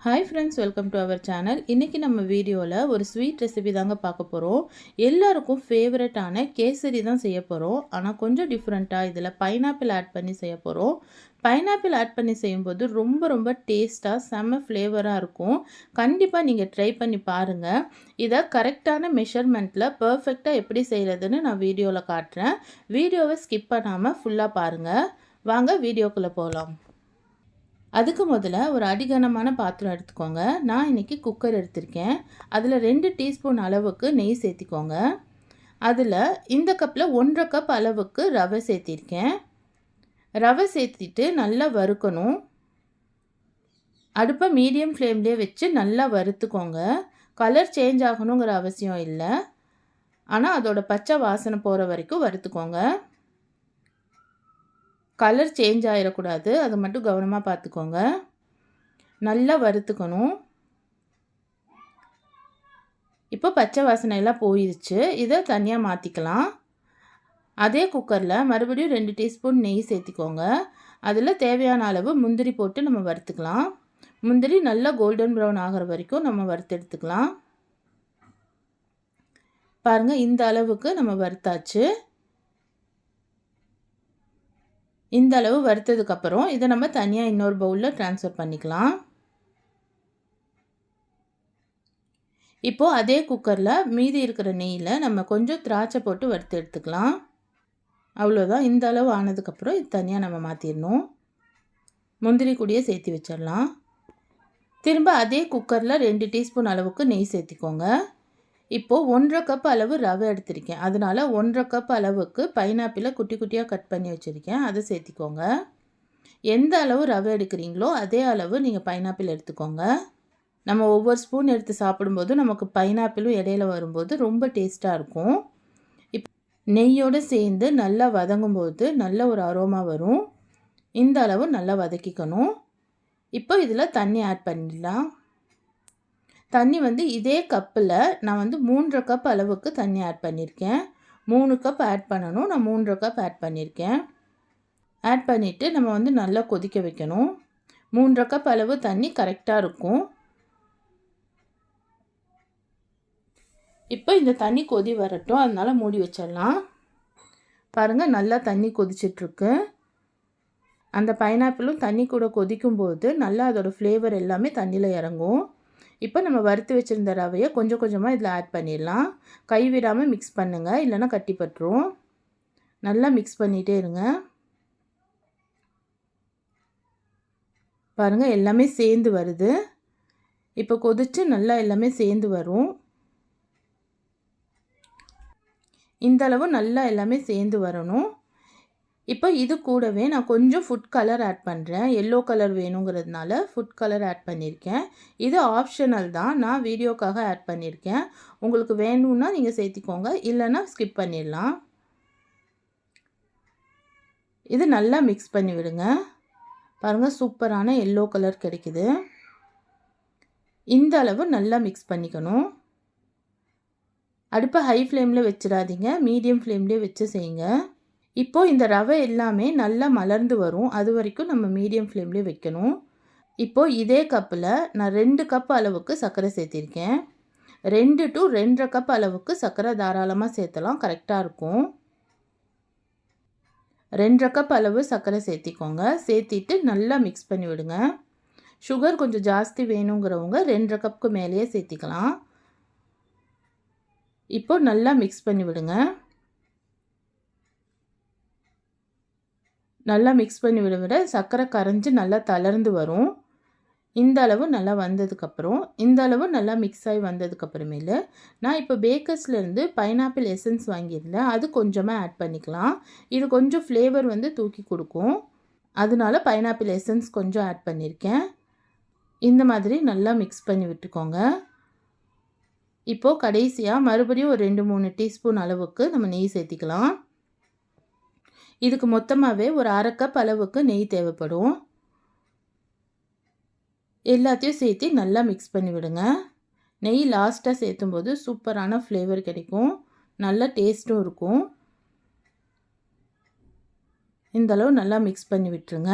Hi friends welcome to our channel இன்றைக்கி நம்ம வீடியோவில் ஒரு ஸ்வீட் ரெசிபி தாங்க பார்க்க போகிறோம் எல்லாருக்கும் ஃபேவரட்டான கேசரி தான் செய்ய போகிறோம் ஆனால் கொஞ்சம் டிஃப்ரெண்ட்டாக இதில் பைனாப்பிள் ஆட் பண்ணி செய்ய போகிறோம் பைனாப்பிள் ஆட் பண்ணி செய்யும்போது ரொம்ப ரொம்ப டேஸ்ட்டாக செம்ம ஃப்ளேவராக இருக்கும். கண்டிப்பாக நீங்கள் ட்ரை பண்ணி பாருங்கள் இதை கரெக்டான மெஷர்மெண்ட்டில் பர்ஃபெக்டாக எப்படி செய்கிறதுன்னு நான் வீடியோவில் காட்டுறேன். வீடியோவை ஸ்கிப் பண்ணாமல் ஃபுல்லாக பாருங்கள் வாங்க வீடியோக்குள்ளே போகலாம் அதுக்கு முதல்ல ஒரு அடிகனமான பாத்திரம் எடுத்துக்கோங்க. நான் இன்றைக்கி குக்கர் எடுத்திருக்கேன். அதில் ரெண்டு டீஸ்பூன் அளவுக்கு நெய் சேர்த்திக்கோங்க. அதில் இந்த கப்பில் ஒன்றரை கப் அளவுக்கு ரவை சேர்த்திருக்கேன். ரவை சேர்த்திட்டு நல்லா வறுக்கணும். அடுப்பை மீடியம் ஃப்ளேம்லேயே வச்சு நல்லா வறுத்துக்கோங்க. கலர் சேஞ்ச் ஆகணுங்கிற அவசியம் இல்லை. ஆனால் அதோடய பச்சை வாசனை போகிற வரைக்கும் வறுத்துக்கோங்க. கலர் சேஞ்ச் ஆகிடக்கூடாது அதை மட்டும் கவனமாக பார்த்துக்கோங்க. நல்லா வறுத்துக்கணும். இப்போ பச்சை வாசனை எல்லாம் போயிடுச்சு இதை தனியாக மாற்றிக்கலாம் அதே குக்கரில் மறுபடியும் ரெண்டு டீஸ்பூன் நெய் சேர்த்திக்கோங்க. அதில் தேவையான அளவு முந்திரி போட்டு நம்ம வறுத்துக்கலாம். முந்திரி நல்லா கோல்டன் ப்ரௌன் ஆகிற வரைக்கும் நம்ம வறுத்து எடுத்துக்கலாம். பாருங்கள் இந்த அளவுக்கு நம்ம வறுத்தாச்சு. இந்த அளவு வறுத்ததுக்கப்புறம் இதை நம்ம தனியாக இன்னொரு பவுலில் ட்ரான்ஸ்ஃபர் பண்ணிக்கலாம். இப்போது அதே குக்கரில் மீதி இருக்கிற நெய்யில் நம்ம கொஞ்சம் திராட்சை போட்டு வறுத்து எடுத்துக்கலாம். அவ்வளோதான் இந்த அளவு ஆனதுக்கப்புறம் இது தனியாக நம்ம மாற்றிடணும் முந்திரி கூடியே சேர்த்து வச்சிடலாம். திரும்ப அதே குக்கரில் ரெண்டு டீஸ்பூன் அளவுக்கு நெய் சேர்த்திக்கோங்க. இப்போது ஒன்றரை கப் அளவு ரவை எடுத்திருக்கேன். அதனால் ஒன்றரை கப் அளவுக்கு பைனாப்பிளை குட்டி குட்டியாக கட் பண்ணி வச்சுருக்கேன். அதை சேர்த்திக்கோங்க. எந்த அளவு ரவை எடுக்கிறீங்களோ அதே அளவு நீங்கள் பைனாப்பிள் எடுத்துக்கோங்க. நம்ம ஒவ்வொரு ஸ்பூன் எடுத்து சாப்பிடும்போது நமக்கு பைனாப்பிளும் இடையில வரும்போது ரொம்ப டேஸ்ட்டாக இருக்கும். இப் நெய்யோடு சேர்ந்து நல்லா வதங்கும்போது நல்ல ஒரு அரோமா வரும். இந்த அளவு நல்லா வதக்கிக்கணும். இப்போ இதில் தண்ணி ஆட் பண்ணிடலாம். தண்ணி வந்து இதே கப்பில் நான் வந்து மூன்றரை கப் அளவுக்கு தண்ணி ஆட் பண்ணியிருக்கேன் மூணு கப் ஆட் பண்ணணும். நான் மூன்றரை கப் ஆட் பண்ணியிருக்கேன் ஆட் பண்ணிவிட்டு நம்ம வந்து நல்லா கொதிக்க வைக்கணும். மூன்றரை கப் அளவு தண்ணி கரெக்டாக இருக்கும். இப்போ இந்த தண்ணி கொதி வரட்டும். அதனால் மூடி வச்சிடலாம். பாருங்கள் நல்லா தண்ணி கொதிச்சிட்ருக்கு. அந்த பைனாப்பிளும் தண்ணி கூட கொதிக்கும்போது நல்லா அதோடய ஃப்ளேவர் எல்லாமே தண்ணியில் இறங்கும். இப்போ நம்ம வறுத்து வச்சுருந்த ரவையை கொஞ்சம் கொஞ்சமாக இதில் ஆட் பண்ணிடலாம். கைவிடாமல் மிக்ஸ் பண்ணுங்கள் இல்லைன்னா கட்டி பட்டுரும். நல்லா மிக்ஸ் பண்ணிகிட்டே இருங்க. பாருங்கள் எல்லாமே சேர்ந்து வருது. இப்போ கொதித்து நல்லா எல்லாமே சேர்ந்து வரும். இந்த அளவு நல்லா எல்லாமே சேர்ந்து வரணும். இப்போ இது கூடவே நான் கொஞ்சம் ஃபுட் கலர் ஆட் பண்ணுறேன் எல்லோ கலர் வேணுங்கிறதுனால ஃபுட் கலர் ஆட் பண்ணியிருக்கேன் இது ஆப்ஷனல் தான். நான் வீடியோக்காக ஆட் பண்ணியிருக்கேன் உங்களுக்கு வேணும்னா நீங்கள் சேர்த்திக்கோங்க. இல்லைன்னா ஸ்கிப் பண்ணிடலாம். இது நல்லா மிக்ஸ் பண்ணி விடுங்க. பாருங்கள் சூப்பரான எல்லோ கலர் கிடைக்குது. இந்த அளவு நல்லா மிக்ஸ் பண்ணிக்கணும். அடுப்பை ஹை ஃப்ளேமில் வச்சிடாதீங்க. மீடியம் ஃப்ளேம்லேயே வச்சு செய்யுங்க. இப்போது இந்த ரவை எல்லாமே நல்லா மலர்ந்து வரும். அது வரைக்கும் நம்ம மீடியம் ஃப்ளேம்லேயே வைக்கணும். இப்போது இதே கப்பில் நான் ரெண்டு கப் அளவுக்கு சர்க்கரை சேர்த்திருக்கேன். ரெண்டு டு ரெண்டரை கப் அளவுக்கு சர்க்கரை தாராளமாக சேர்த்தலாம். கரெக்டாக இருக்கும். ரெண்டரை கப் அளவு சர்க்கரை சேர்த்திக்கோங்க. சேர்த்திட்டு நல்லா மிக்ஸ் பண்ணி விடுங்க. சுகர் கொஞ்சம் ஜாஸ்தி வேணுங்கிறவங்க ரெண்டரை கப்புக்கு மேலேயே சேர்த்திக்கலாம். இப்போ நல்லா மிக்ஸ் பண்ணி விடுங்க. நல்லா மிக்ஸ் பண்ணி விட விட சர்க்கரை கரைஞ்சி நல்லா தளர்ந்து வரும். இந்த அளவு நல்லா வந்ததுக்கப்புறம் இந்த அளவு நல்லா மிக்ஸ் ஆகி வந்ததுக்கப்புறமேலு நான் இப்போ பேக்கர்ஸ்லேருந்து பைனாப்பிள் எசன்ஸ் வாங்கியிருந்தேன். அது கொஞ்சமாக ஆட் பண்ணிக்கலாம். இது கொஞ்சம் ஃப்ளேவர் வந்து தூக்கி கொடுக்கும். அதனால பைனாப்பிள் எசன்ஸ் கொஞ்சம் ஆட் பண்ணியிருக்கேன். இந்த மாதிரி நல்லா மிக்ஸ் பண்ணி விட்டுக்கோங்க. இப்போது கடைசியாக மறுபடியும் ஒரு ரெண்டு மூணு டீஸ்பூன் அளவுக்கு நம்ம நெய் சேர்த்திக்கலாம். இதுக்கு மொத்தமாகவே ஒரு அரை கப் அளவுக்கு நெய் தேவைப்படும். எல்லாத்தையும் சேர்த்து நல்லா மிக்ஸ் பண்ணி விடுங்க. நெய் லாஸ்ட்டாக சேர்த்தும் போது சூப்பரான ஃப்ளேவர் கிடைக்கும். நல்ல டேஸ்ட்டும் இருக்கும். இந்தளவு நல்லா மிக்ஸ் பண்ணி விட்டுருங்க.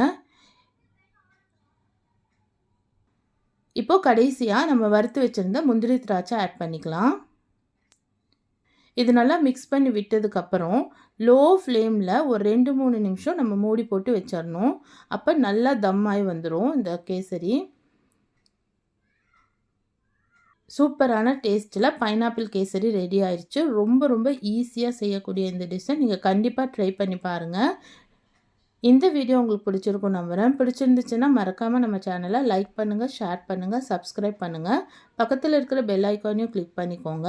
இப்போது கடைசியாக நம்ம வறுத்து வச்சுருந்த முந்திரி திராட்சை ஆட் பண்ணிக்கலாம். இது நல்லா மிக்ஸ் பண்ணி விட்டதுக்கப்புறம் லோ ஃப்ளேமில் ஒரு ரெண்டு மூணு நிமிஷம் நம்ம மூடி போட்டு வச்சிடணும் அப்போ நல்லா தம்மாகி வந்துடும் இந்த கேசரி. சூப்பரான டேஸ்ட்டில் பைனாப்பிள் கேசரி ரெடி ஆயிடுச்சு ரொம்ப ரொம்ப ஈஸியாக செய்யக்கூடிய இந்த டிஷ்ஷை நீங்கள் கண்டிப்பாக ட்ரை பண்ணி பாருங்கள் இந்த வீடியோ உங்களுக்கு பிடிச்சிருக்கும் நம்புகிறேன் பிடிச்சிருந்துச்சுன்னா மறக்காமல் நம்ம சேனலை லைக் பண்ணுங்கள் ஷேர் பண்ணுங்கள் சப்ஸ்கிரைப் பண்ணுங்கள் பக்கத்தில் இருக்கிற பெல் ஐக்கானையும் கிளிக் பண்ணிக்கோங்க.